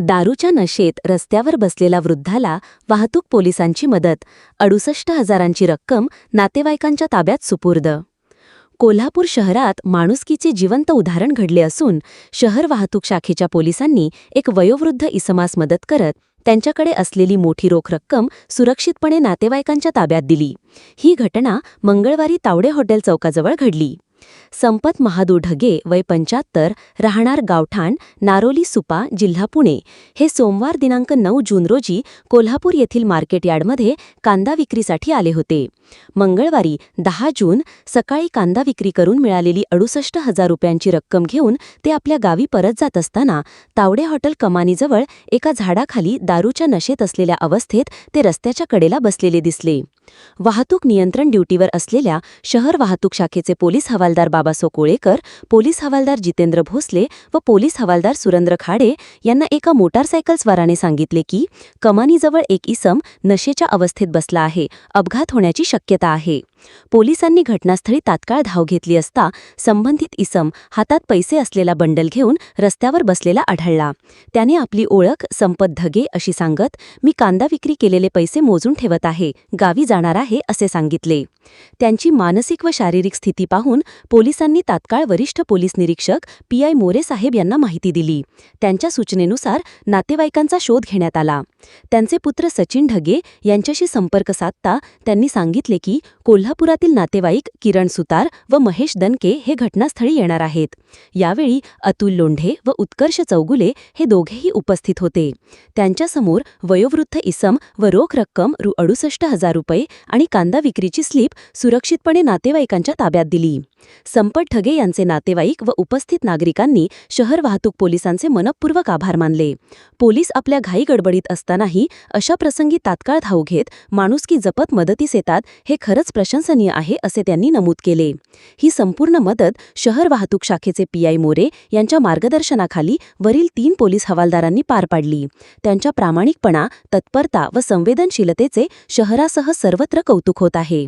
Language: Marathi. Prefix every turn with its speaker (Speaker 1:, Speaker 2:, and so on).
Speaker 1: दारूच्या नशेत रस्त्यावर बसलेला वृद्धाला वाहतूक पोलिसांची मदत अडुसष्ट हजारांची रक्कम नातेवाईकांच्या ताब्यात सुपूर्द. कोल्हापूर शहरात माणुसकीचे जिवंत उदाहरण घडले असून शहर वाहतूक शाखेच्या पोलिसांनी एक वयोवृद्ध इसमास मदत करत त्यांच्याकडे असलेली मोठी रोख रक्कम सुरक्षितपणे नातेवाईकांच्या ताब्यात दिली. ही घटना मंगळवारी तावडे हॉटेल चौकाजवळ घडली. संपत महादू ढगे वय पंच्याहत्तर राहणार गावठाण नारोली सुपा जिल्हा पुणे. हे सोमवार दिनांक नऊ जून रोजी कोल्हापूर येथील मार्केट यार्डमध्ये कांदा विक्रीसाठी आले होते. मंगळवारी दहा जून सकाळी कांदा विक्री करून मिळालेली अडुसष्ट हजार रुपयांची रक्कम घेऊन ते आपल्या गावी परत जात असताना तावडे हॉटेल कमानीजवळ एका झाडाखाली दारूच्या नशेत असलेल्या अवस्थेत ते रस्त्याच्या कडेला बसलेले दिसले. वाहतूक नियंत्रण ड्युटीवर असलेल्या शहर वाहतूक शाखेचे पोलीस हवालदार बाबासो कोळेकर पोलीस हवालदार जितेंद्र भोसले व पोलीस हवालदार सुरेंद्र खाडे यांना एका मोटारसायकलस्वाराने सांगितले की कमानीजवळ एक इसम नशेच्या अवस्थेत बसला आहे अपघात होण्याची शक्यता आहे. पोलिसांनी घटनास्थळी तात्काळ धाव घेतली असता संबंधित इसम हातात पैसे असलेला बंडल घेऊन रस्त्यावर बसलेला आढळला. त्याने आपली ओळख संपत धगे अशी सांगत मी कांदा विक्री केलेले पैसे मोजून ठेवत आहे गावी जाणार आहे असे सांगितले. त्यांची मानसिक व शारीरिक स्थिती पाहून पोलिसांनी तात्काळ वरिष्ठ पोलीस निरीक्षक पी आय मोरे साहेब यांना माहिती दिली. त्यांच्या सूचनेनुसार नातेवाईकांचा शोध घेण्यात आला. त्यांचे पुत्र सचिन ढगे यांच्याशी संपर्क साधता त्यांनी सांगितले की कोल्हा कोल्हापुरातील नातेवाईक किरण सुतार व महेश दनके हे घटनास्थळी येणार आहेत. यावेळी अतुल लोंढे व उत्कर्ष चौगुले हे दोघेही उपस्थित होते. त्यांच्यासमोर वयोवृद्ध इसम व रोख रक्कम रु अडुसष्ट हजार रुपये आणि कांदा विक्रीची स्लिप सुरक्षितपणे नातेवाईकांच्या ताब्यात दिली. संपत ठगे यांचे नातेवाईक व उपस्थित नागरिकांनी शहर वाहतूक पोलिसांचे मनपूर्वक आभार मानले. पोलीस आपल्या घाई गडबडीत असतानाही अशा प्रसंगी तात्काळ धाव घेत माणुसकी जपत मदतीस येतात हे खरंच प्रशंसनीय आहे असे त्यांनी नमूद केले. ही संपूर्ण मदत शहर वाहतूक शाखेचे पीआय मोरे यांच्या मार्गदर्शनाखाली वरील तीन पोलीस हवालदारांनी पार पाडली. त्यांच्या प्रामाणिकपणा तत्परता व संवेदनशीलतेचे शहरासह सर्वत्र कौतुक होत आहे.